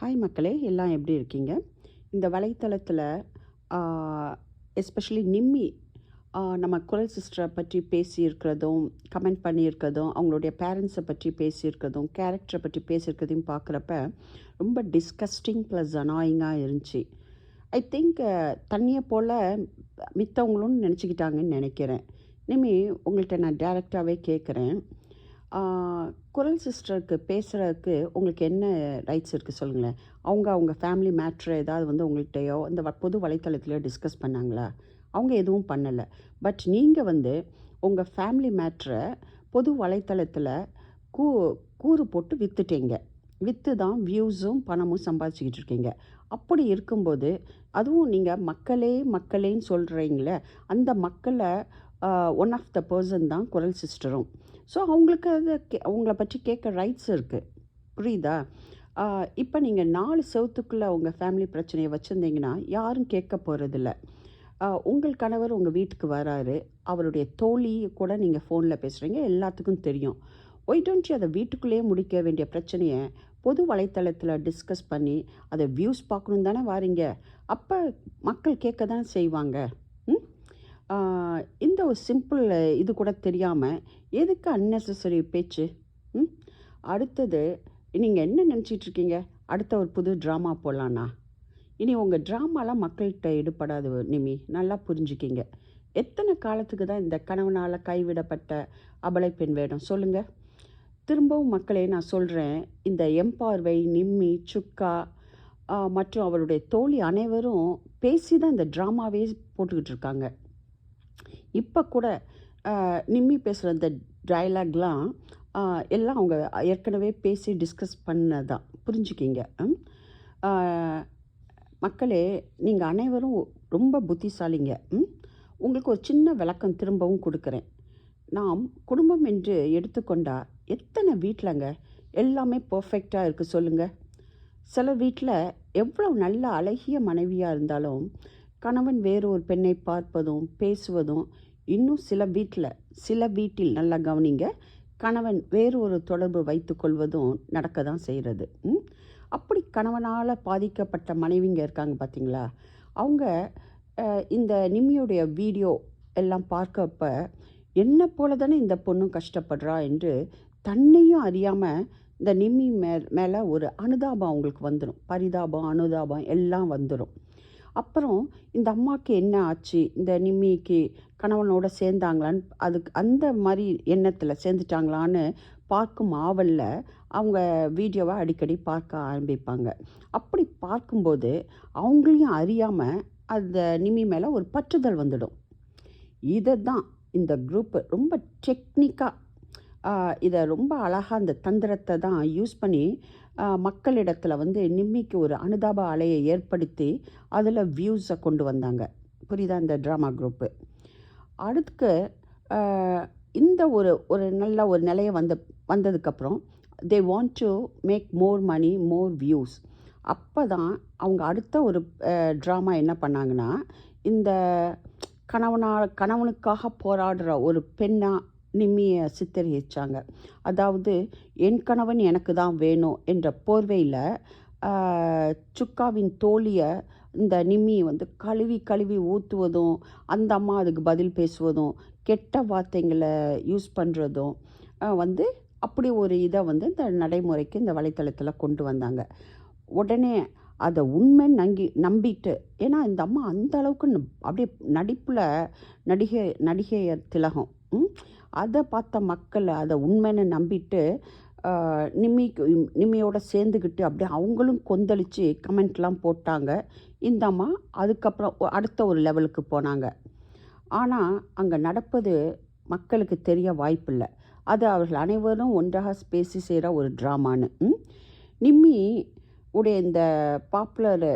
Hi மக்களே எல்லாம் எப்படி இருக்கீங்க? இந்த வலைத்தளத்தில் எஸ்பெஷலி நிம்மி நம்ம குரல் சிஸ்டரை பற்றி பேசியிருக்கிறதும் கமெண்ட் பண்ணியிருக்கிறதும் அவங்களுடைய பேரண்ட்ஸை பற்றி பேசியிருக்கிறதும் கேரக்டரை பற்றி பேசியிருக்கிறதையும் பார்க்குறப்ப ரொம்ப டிஸ்கஸ்டிங் ப்ளஸ் அனாயிங்காக இருந்துச்சு. ஐ திங்க் தண்ணியை போல் மித்தவங்களும் நினச்சிக்கிட்டாங்கன்னு நினைக்கிறேன். நிம்மி உங்கள்கிட்ட நான் டேரெக்டாகவே கேட்குறேன் குரல் சிஸ்டருக்கு பேசுகிறதுக்கு உங்களுக்கு என்ன ரைட்ஸ் இருக்குது சொல்லுங்களேன். அவங்க அவங்க ஃபேமிலி மேட்ரு ஏதாவது வந்து உங்கள்கிட்டயோ இந்த வ- பொது வலைத்தளத்துலையோ டிஸ்கஸ் பண்ணாங்களா? அவங்க எதுவும் பண்ணலை. பட் நீங்கள் வந்து உங்கள் ஃபேமிலி மேட்ரை பொது வலைத்தளத்தில் கூ கூறு போட்டு விற்றுட்டீங்க விற்று தான் வியூஸும் பணமும் சம்பாதிச்சிக்கிட்டு இருக்கீங்க. அப்படி இருக்கும்போது அதுவும் நீங்கள் மக்களே மக்களேன்னு சொல்கிறீங்களே அந்த மக்களை ஒன் ஆஃப் த பர்சன் தான் குரல் சிஸ்டரும். ஸோ அவங்களுக்கு அதை கே அவங்கள பற்றி கேட்க ரைட்ஸ் இருக்குது புரியுதா? இப்போ நீங்கள் நாலு செவத்துக்குள்ளே உங்கள் ஃபேமிலி பிரச்சனையை வச்சுருந்தீங்கன்னா யாரும் கேட்க போகிறதில்ல உங்கள் கணவர் உங்கள் வீட்டுக்கு வராரு. அவருடைய தோழி கூட நீங்கள் ஃபோனில் பேசுகிறீங்க எல்லாத்துக்கும் தெரியும். ஒய் டோன்ட் அதை வீட்டுக்குள்ளேயே முடிக்க வேண்டிய பிரச்சனையை பொது வலைத்தளத்தில் டிஸ்கஸ் பண்ணி அதை வியூஸ் பார்க்கணும் தானே வாரீங்க. அப்போ மக்கள் கேட்க தான் செய்வாங்க. இந்த ஒரு சிம்பிள் இது கூட தெரியாமல் எதுக்கு அன்னெசரி பேச்சு? ம்? அடுத்தது நீங்கள் என்ன நினச்சிட்டு இருக்கீங்க? அடுத்த ஒரு புது ட்ராமா போடலான்னா இனி உங்கள் ட்ராமாலாம் மக்கள்கிட்ட ஈடுபடாது நிமி. நல்லா புரிஞ்சுக்கிங்க. எத்தனை காலத்துக்கு தான் இந்த கணவனால் கைவிடப்பட்ட அபலை பெண் வேணும்? சொல்லுங்கள் திரும்பவும் மக்களே நான் சொல்கிறேன் இந்த எம்பார்வை நிம்மி சுக்கா மற்றும் அவருடைய தோழி அனைவரும் பேசி தான் இந்த ட்ராமாவே போட்டுக்கிட்டு இருக்காங்க. இப்போ கூட நிம்மி பேசுகிற இந்த டைலாக்லாம் எல்லாம் அவங்க ஏற்கனவே பேசி டிஸ்கஸ் பண்ணதான். புரிஞ்சுக்கிங்க. ம்? மக்களே நீங்கள் அனைவரும் ரொம்ப புத்திசாலிங்க. ம்? உங்களுக்கு ஒரு சின்ன விளக்கம் திரும்பவும் கொடுக்குறேன். நாம் குடும்பம் என்று எடுத்துக்கொண்டா எத்தனை வீட்டிலங்க எல்லாமே பர்ஃபெக்டாக இருக்குது சொல்லுங்கள் சில வீட்டில் எவ்வளோ நல்ல அழகிய மனைவியாக இருந்தாலும் கணவன் வேறு ஒரு பெண்ணை பார்ப்பதும் பேசுவதும் இன்னும் சில வீட்டில் சில வீட்டில் நல்லா கவனிங்க. கணவன் வேறு ஒரு தொடர்பு வைத்துக்கொள்வதும் நடக்க தான் செய்கிறது. அப்படி கணவனால் பாதிக்கப்பட்ட மனைவிங்க இருக்காங்க பார்த்தீங்களா அவங்க இந்த நிம்மியுடைய வீடியோ எல்லாம் பார்க்கப்ப என்ன போல தானே இந்த பொண்ணும் கஷ்டப்படுறா என்று தன்னையும் அறியாமல் இந்த நிம்மி மே மேலே ஒரு அனுதாபம் அவங்களுக்கு வந்துடும் பரிதாபம் அனுதாபம் எல்லாம் வந்துடும் அப்புறம் இந்த அம்மாவுக்கு என்ன ஆச்சு? இந்த நிம்மிக்கு கணவனோட சேர்ந்தாங்களான்னு அதுக்கு அந்த மாதிரி எண்ணத்தில் சேர்ந்துட்டாங்களான்னு பார்க்கும் ஆவலில் அவங்க வீடியோவை அடிக்கடி பார்க்க ஆரம்பிப்பாங்க. அப்படி பார்க்கும்போது அவங்களையும் அறியாமல் அந்த நிமி மேலே ஒரு பற்றுதல் வந்துடும். இதை தான் இந்த குரூப்பு ரொம்ப டெக்னிக்காக இதை ரொம்ப அழகாக அந்த தந்திரத்தை தான் யூஸ் பண்ணி மக்களிடத்தில் வந்து நிம்மிக்கு ஒரு அனுதாப அலையை ஏற்படுத்தி அதில் வியூஸை கொண்டு வந்தாங்க. புரியுதா இந்த ட்ராமா குரூப்பு அடுத்து இந்த ஒரு ஒரு நல்ல ஒரு நிலையை வந்த வந்ததுக்கப்புறம் they want to make more money more views அப்போ தான் அவங்க அடுத்த ஒரு ட்ராமா என்ன பண்ணாங்கன்னா இந்த கணவனா கணவனுக்காக போராடுற ஒரு பெண்ணாக நிம்மியை சித்தரிச்சாங்க அதாவது என் கணவன் எனக்கு தான் வேணும் என்ற போர்வையில் சுக்காவின் தோழியை இந்த நிம்மியை வந்து கழுவி கழுவி ஊற்றுவதும் அந்த அம்மா அதுக்கு பதில் பேசுவதும் கெட்ட வார்த்தைங்களை யூஸ் பண்ணுறதும் வந்து அப்படி ஒரு இதை வந்து இந்த நடைமுறைக்கு இந்த வலைத்தளத்தில் கொண்டு வந்தாங்க உடனே அதை உண்மை நங்கி நம்பிட்டு ஏன்னா இந்த அம்மா அந்த அளவுக்கு அப்படியே நடிப்பில் நடிகை நடிகையர் திலகம் ம்? அதை பார்த்த மக்கள் அதை உண்மைன்னு நம்பிட்டு நிம்மிக்கு நிம்மியோட சேர்ந்துக்கிட்டு அப்படியே அவங்களும் கொந்தளித்து கமெண்ட்லாம் போட்டாங்க. இந்த அம்மா அதுக்கப்புறம் அடுத்த ஒரு லெவலுக்கு போனாங்க. ஆனால் அங்கே நடப்பது மக்களுக்கு தெரிய வாய்ப்பில்லை. அது அவர்கள் அனைவரும் ஒன்றாக பேசி செய்கிற ஒரு ட்ராமான்னு. நிம்மி உடைய இந்த பாப்புலர்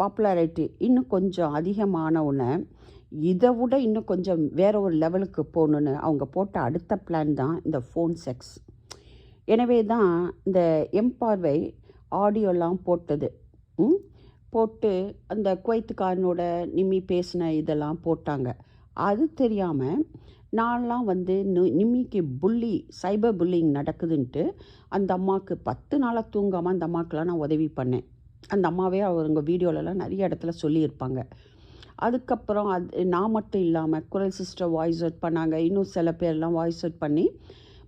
பாப்புலாரிட்டி இன்னும் கொஞ்சம் அதிகமான உடனே இதை விட இன்னும் கொஞ்சம் வேற ஒரு லெவலுக்கு போகணுன்னு அவங்க போட்ட அடுத்த பிளான் தான் இந்த ஃபோன் செக்ஸ் எனவே தான் இந்த எம்பார்வை ஆடியோலாம் போட்டது. ம்? போட்டு அந்த குவைத்துக்காரனோட நிம்மி பேசின இதெல்லாம் போட்டாங்க. அது தெரியாமல் நான்லாம் வந்து நு- நிம்மிக்கு புள்ளி சைபர் புல்லிங் நடக்குதுன்ட்டு அந்த அம்மாவுக்கு பத்து நாளாக தூங்காமல் அந்த அம்மாவுக்கெலாம் நான் உதவி பண்ணேன். அந்த அம்மாவே அவங்க வீடியோலலாம் நிறைய இடத்துல சொல்லியிருப்பாங்க. அதுக்கப்புறம் அது நான் மட்டும் இல்லாமல் குரல் சிஸ்டர் வாய்ஸ் அவுட் பண்ணாங்க. இன்னும் சில பேர்லாம் வாய்ஸ் அவுட் பண்ணி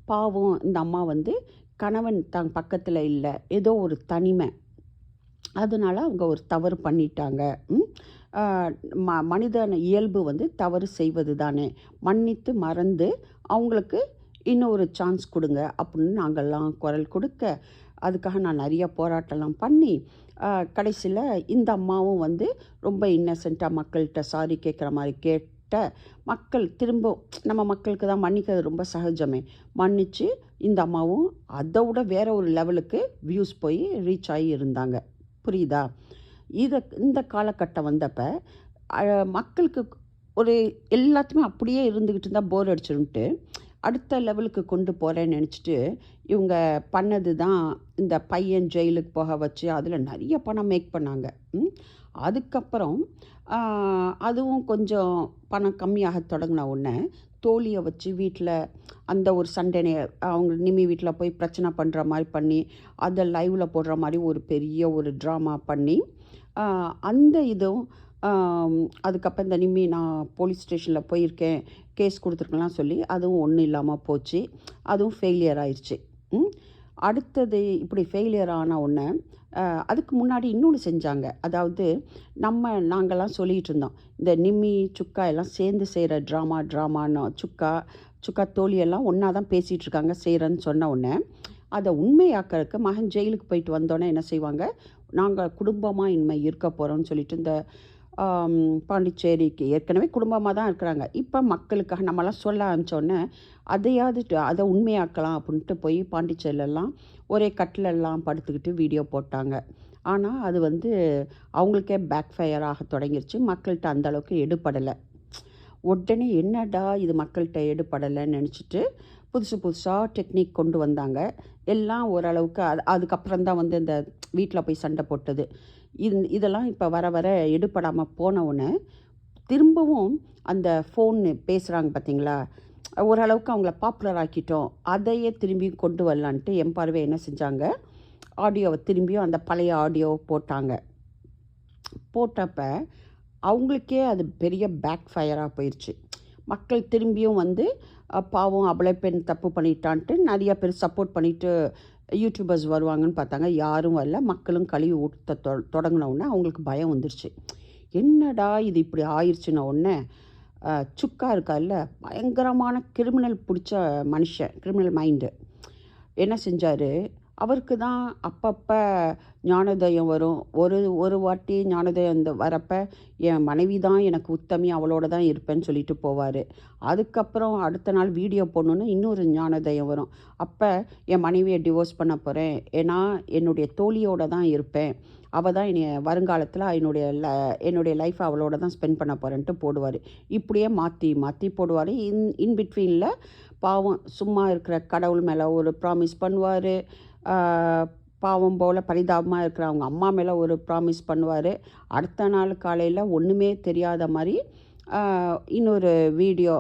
பாவம் இந்த அம்மா வந்து கணவன் தான் பக்கத்தில் இல்லை. ஏதோ ஒரு தனிமை. அதனால் அவங்க ஒரு தவறு பண்ணிட்டாங்க. ம? மனிதன இயல்பு வந்து தவறு செய்வது தானே. மன்னித்து மறந்து அவங்களுக்கு இன்னொரு சான்ஸ் கொடுங்க. அப்படின்னு நாங்கள்லாம் குரல் கொடுக்க அதுக்காக நான் நிறைய போராட்டம்லாம் பண்ணி கடைசியில் இந்த அம்மாவும் வந்து ரொம்ப இன்னசென்ட்டாக மக்கள்கிட்ட சாரி கேட்குற மாதிரி கேட்ட மக்கள் திரும்ப நம்ம மக்களுக்கு தான் மன்னிக்கிறது ரொம்ப சகஜமே. மன்னிச்சு இந்த அம்மாவும் அதை விட வேற ஒரு லெவலுக்கு வியூஸ் போய் ரீச் ஆகி இருந்தாங்க. புரியுதா? இதை இந்த காலகட்டம் வந்தப்போ மக்களுக்கு ஒரு எல்லாத்தையுமே அப்படியே இருந்துக்கிட்டு இருந்தால் போர் அடிச்சிருன்ட்டு அடுத்த லெவலுக்கு கொண்டு போகிறேன்னு நினச்சிட்டு இவங்க பண்ணது தான் இந்த பையன் ஜெயிலுக்கு போக வச்சு அதில் நிறைய பணம் மேக் பண்ணாங்க. அதுக்கப்புறம் அதுவும் கொஞ்சம் பணம் கம்மியாக தொடங்கின உடனே தோழியை வச்சு வீட்டில் அந்த ஒரு சண்டே அவங்க நிம்மி வீட்டில் போய் பிரச்சனை பண்ணுற மாதிரி பண்ணி அதை லைவில் போடுற மாதிரி ஒரு பெரிய ஒரு ட்ராமா பண்ணி அந்த இதுவும் அதுக்கப்புறம் இந்த நிம்மி நான் போலீஸ் ஸ்டேஷனில் போயிருக்கேன் கேஸ் கொடுத்துருக்கலாம் சொல்லி அதுவும் ஒன்றும் இல்லாமல் போச்சு. அதுவும் ஃபெயிலியர் ஆயிடுச்சு அடுத்தது இப்படி ஃபெயிலியர் ஆன உடனே அதுக்கு முன்னாடி இன்னொன்று செஞ்சாங்க. அதாவது நம்ம நாங்கள்லாம் சொல்லிகிட்டு இருந்தோம். இந்த நிம்மி சுக்கா எல்லாம் சேர்ந்து செய்கிற ட்ராமா ட்ராமான்னு சுக்கா சுக்கா தோழியெல்லாம் ஒன்றா தான் பேசிகிட்டு இருக்காங்க செய்கிறேன்னு சொன்ன உடனே அதை உண்மையாக்கிறதுக்கு மகன் ஜெயிலுக்கு போயிட்டு வந்தோன்னே என்ன செய்வாங்க? நாங்கள் குடும்பமாக இனிமேல் இருக்க போகிறோம்னு சொல்லிட்டு இந்த பாண்டிச்சேரிக்கு ஏற்கனவே குடும்பமாக தான் இருக்கிறாங்க. இப்போ மக்களுக்காக நம்மலாம் சொல்ல ஆரம்பித்தோடனே அதையாவது அதை உண்மையாக்கலாம் அப்படின்ட்டு போய் பாண்டிச்சேரியிலலாம் ஒரே கட்டிலெல்லாம் படுத்துக்கிட்டு வீடியோ போட்டாங்க. ஆனால் அது வந்து அவங்களுக்கே பேக் ஃபயர் ஆக தொடங்கிருச்சு. மக்கள்கிட்ட அந்த அளவுக்கு எடுபடலை. உடனே என்னடா இது மக்கள்கிட்ட எடுபடலைன்னு நினச்சிட்டு புதுசு புதுசாக டெக்னிக் கொண்டு வந்தாங்க. எல்லாம் ஓரளவுக்கு அது அதுக்கப்புறம் தான் வந்து இந்த வீட்டில் போய் சண்டை போட்டது. இது இதெல்லாம் இப்போ வர வர எடுபடாமல் போனவுடனே திரும்பவும் அந்த ஃபோன் பேசுகிறாங்க பார்த்தீங்களா ஓரளவுக்கு அவங்கள பாப்புலர் ஆக்கிட்டோம். அதையே திரும்பி கொண்டு வரலான்ட்டு என் பார்வை என்ன செஞ்சாங்க? ஆடியோவை திரும்பியும் அந்த பழைய ஆடியோவை போட்டாங்க. போட்டப்ப அவங்களுக்கே அது பெரிய பேக் ஃபயராக போயிடுச்சு மக்கள் திரும்பியும் வந்து பாவம் அவ்வளோ பெண் தப்பு பண்ணிட்டான்ட்டு நிறைய பேர் சப்போர்ட் பண்ணிவிட்டு யூடியூபர்ஸ் வருவாங்கன்னு பார்த்தாங்க. யாரும் வரல. மக்களும் கழுவி ஊட்ட தொ தொடங்கினவுடனே அவங்களுக்கு பயம் வந்துருச்சு. என்னடா இது இப்படி ஆயிடுச்சுன்ன உடனே சுக்கா இருக்கார்ல பயங்கரமான கிரிமினல் பிடிச்ச மனுஷன் கிரிமினல் மைண்டு என்ன செஞ்சார்? அவருக்கு தான் அப்பப்போ ஞானோதயம் வரும். ஒரு ஒரு வாட்டி ஞானோதயம் இந்த வரப்போ என் மனைவி தான் எனக்கு உத்தமி அவளோட தான் இருப்பேன்னு சொல்லிட்டு போவார். அதுக்கப்புறம் அடுத்த நாள் வீடியோ போடணுன்னு இன்னொரு ஞானோதயம் வரும். அப்போ என் மனைவியை டிவோர்ஸ் பண்ண போகிறேன் ஏன்னா என்னுடைய தோழியோட தான் இருப்பேன். அவள் தான் என்னைய வருங்காலத்தில் என்னுடைய ல என்னுடைய லைஃப்பை அவளோட தான் ஸ்பெண்ட் பண்ண போகிறேன்ட்டு போடுவார். இப்படியே மாற்றி மாற்றி போடுவார். இன் இன் பிட்வீனில் பாவம் சும்மா இருக்கிற கடவுள் மேலே ஒரு ப்ராமிஸ் பண்ணுவார். பாவம் போல் பரிதாபமாக இருக்கிற அவங்க அம்மா மேலே ஒரு ப்ராமிஸ் பண்ணுவார். அடுத்த நாள் காலையில் ஒன்றுமே தெரியாத மாதிரி இன்னொரு வீடியோ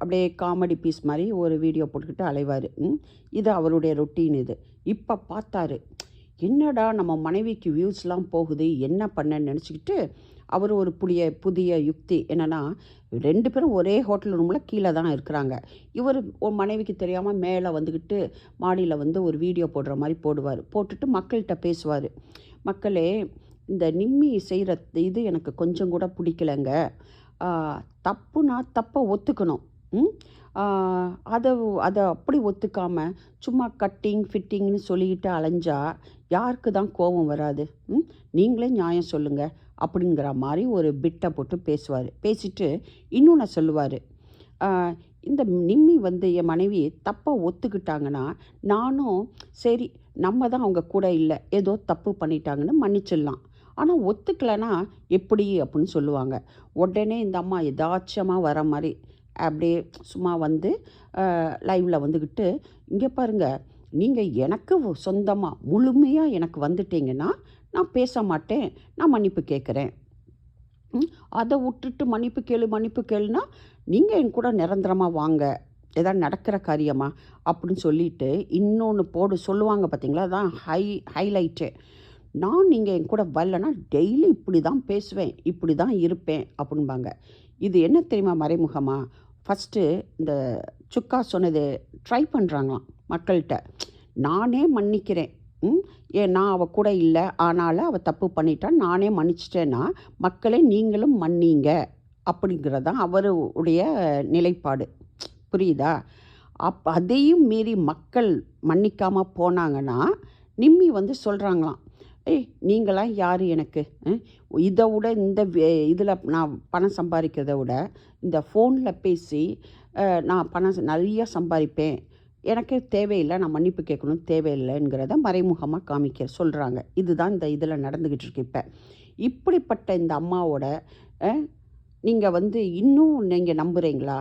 அப்படியே காமெடி பீஸ் மாதிரி ஒரு வீடியோ போட்டுக்கிட்டு அலைவார். இது அவருடைய ரொட்டீன் இது. இப்போ பார்த்தாரு என்னடா நம்ம மனைவிக்கு வியூஸ்லாம் போகுது என்ன பண்ணேன்னு நினச்சிக்கிட்டு அவர் ஒரு புதிய புதிய யுக்தி. என்னென்னா ரெண்டு பேரும் ஒரே ஹோட்டல் ரூமில் கீழே தான் இருக்கிறாங்க. இவர் மனைவிக்கு தெரியாமல் மேலே வந்துக்கிட்டு மாடியில் வந்து ஒரு வீடியோ போடுற மாதிரி போடுவார். போட்டுட்டு மக்கள்கிட்ட பேசுவார். மக்களே இந்த நிம்மி செய்கிற இது எனக்கு கொஞ்சம் கூட பிடிக்கலங்க. தப்புனா தப்பை ஒத்துக்கணும். ம்? அதை அதை அப்படி ஒத்துக்காமல் சும்மா கட்டிங் ஃபிட்டிங்னு சொல்லிக்கிட்டு அலைஞ்சா யாருக்கு தான் கோபம் வராது? ம்? நீங்களே நியாயம் சொல்லுங்கள் அப்படிங்கிற மாதிரி ஒரு பிட்டை போட்டு பேசுவார். பேசிட்டு இன்னொன்று சொல்லுவார். இந்த நிம்மி வந்து என் மனைவி தப்பாக ஒத்துக்கிட்டாங்கன்னா நானும் சரி நம்ம தான் அவங்க கூட இல்லை ஏதோ தப்பு பண்ணிட்டாங்கன்னு மன்னிச்சிடலாம். ஆனால் ஒத்துக்கலைன்னா எப்படி அப்படின்னு சொல்லுவாங்க. உடனே இந்த அம்மா எதாச்சமாக வர மாதிரி அப்படியே சும்மா வந்து லைவில் வந்துக்கிட்டு இங்கே பாருங்கள் நீங்கள் எனக்கு சொந்தமாக முழுமையாக எனக்கு வந்துட்டீங்கன்னா நான் பேச மாட்டேன் நான் மன்னிப்பு கேட்குறேன். அதை விட்டுட்டு மன்னிப்பு கேளு மன்னிப்பு கேளுனா நீங்கள் என் கூட நிரந்தரமாக வாங்க ஏதாவது நடக்கிற காரியமா அப்படின்னு சொல்லிட்டு இன்னொன்று போடு சொல்லுவாங்க பார்த்தீங்களா? அதான் ஹை ஹைலைட்டு. நான் நீங்கள் என் கூட வரலன்னா டெய்லி இப்படி தான் பேசுவேன் இப்படி தான் இருப்பேன் அப்படின்பாங்க இது என்ன தெரியுமா மறைமுகமாக ஃபஸ்ட்டு இந்த சுக்கா சொன்னது ட்ரை பண்ணுறாங்களாம் மக்கள்கிட்ட. நானே மன்னிக்கிறேன் ஏன்னா நான் அவள் கூட இல்லை. ஆனாலும் அவள் தப்பு பண்ணிட்டான் நானே மன்னிச்சிட்டேன்னா மக்களே நீங்களும் மன்னிங்க அப்படிங்கிறதான் அவருடைய நிலைப்பாடு. புரியுதா? அப் அதையும் மீறி மக்கள் மன்னிக்காமல் போனாங்கன்னா நிம்மி வந்து சொல்கிறாங்களாம் ஏய் நீங்களாம் யார் எனக்கு? இதை விட இந்த இதில் நான் பணம் சம்பாதிக்கிறத விட இந்த ஃபோனில் பேசி நான் பணம் நிறையா சம்பாதிப்பேன். எனக்கு தேவையில்லை நான் மன்னிப்பு கேட்கணும் தேவையில்லைங்கிறத மறைமுகமாக காமிக்க சொல்கிறாங்க இதுதான் இந்த இதில் நடந்துக்கிட்டு இருக்கு இப்போ. இப்படிப்பட்ட இந்த அம்மாவோட நீங்கள் வந்து இன்னும் நீங்கள் நம்புகிறீங்களா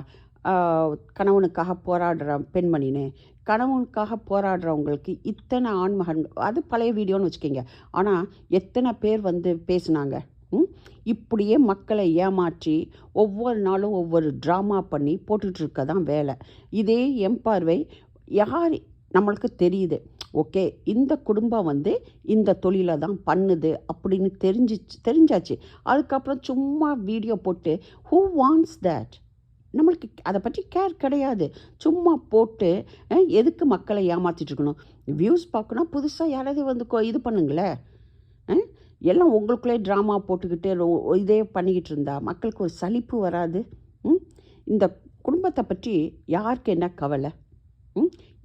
கணவனுக்காக போராடுற பெண்மணின்னு. கணவனுக்காக போராடுறவங்களுக்கு இத்தனை ஆண்மகன் அது பழைய வீடியோன்னு வச்சுக்கோங்க. ஆனால் எத்தனை பேர் வந்து பேசுனாங்க? ம்? இப்படியே மக்களை ஏமாற்றி ஒவ்வொரு நாளும் ஒவ்வொரு ட்ராமா பண்ணி போட்டுட்ருக்க தான் வேலை. இதே என் பார்வை யார்? நம்மளுக்கு தெரியுது. ஓகே இந்த குடும்பம் வந்து இந்த தொழிலை தான் பண்ணுது அப்படின்னு தெரிஞ்சிச்சு தெரிஞ்சாச்சு. அதுக்கப்புறம் சும்மா வீடியோ போட்டு ஹூ வாண்ட்ஸ் தட் நம்மளுக்கு அதை பற்றி கேர் கிடையாது. சும்மா போட்டு எதுக்கு மக்களை ஏமாற்றிட்டுருக்கணும் வியூஸ் பார்க்கணும் புதுசாக யாராவது வந்து இது பண்ணுங்களேன் எல்லாம் உங்களுக்குள்ளே ட்ராமா போட்டுக்கிட்டு இதே பண்ணிக்கிட்டு இருந்தா மக்களுக்கு ஒரு சலிப்பு வராது. ம்? இந்த குடும்பத்தை பற்றி யாருக்கு என்ன கவலை?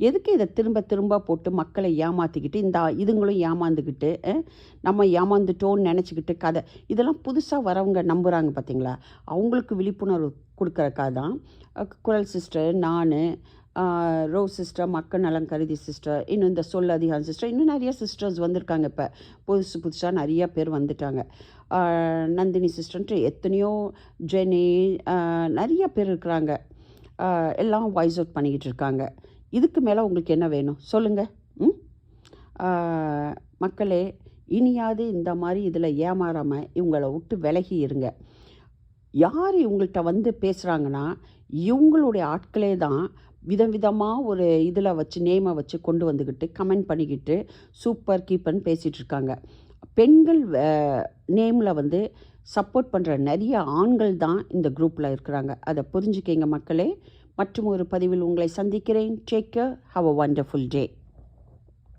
எதுக்கு இதை திரும்ப திரும்ப போட்டு மக்களை ஏமாற்றிக்கிட்டு இந்த இதுங்களும் ஏமாந்துக்கிட்டு நம்ம ஏமாந்துட்டோன்னு நினச்சிக்கிட்டு கதை. இதெல்லாம் புதுசாக வரவங்க நம்புகிறாங்க பார்த்தீங்களா அவங்களுக்கு விழிப்புணர்வு கொடுக்குறக்கா தான் குரல் சிஸ்டர் நான் ரோஸ் சிஸ்டர் மக்கள் நலம் கருதி சிஸ்டர் இன்னும் இந்த சொல் அதிகாரம் சிஸ்டர் இன்னும் நிறைய சிஸ்டர்ஸ் வந்திருக்காங்க இப்போ. புதுசு புதுசாக நிறைய பேர் வந்துட்டாங்க. நந்தினி சிஸ்டர்ன்ட்டு எத்தனையோ ஜெனி நிறைய பேர் இருக்கிறாங்க. எல்லாம் வாய்ஸ் அவுட் பண்ணிக்கிட்டு இருக்காங்க. இதுக்கு மேலே உங்களுக்கு என்ன வேணும்? சொல்லுங்கள் ம்? மக்களே இனியாவது இந்த மாதிரி இதில் ஏமாறாமல் இவங்கள விட்டு விலகி இருங்க. யார் இவங்கள்ட்ட வந்து பேசுகிறாங்கன்னா இவங்களுடைய ஆட்களே தான் விதவிதமாக ஒரு இதில் வச்சு நேமை வச்சு கொண்டு வந்துக்கிட்டு கமெண்ட் பண்ணிக்கிட்டு சூப்பர் கீப்பர்னு பேசிகிட்ருக்காங்க பெண்கள் நேமில் வந்து சப்போர்ட் பண்ணுற நிறைய ஆண்கள் தான் இந்த குரூப்பில் இருக்கிறாங்க. அதை புரிஞ்சுக்கிங்க மக்களே. மற்றும் ஒரு பதிவில் உங்களை சந்திக்கிறேன். Take have a wonderful day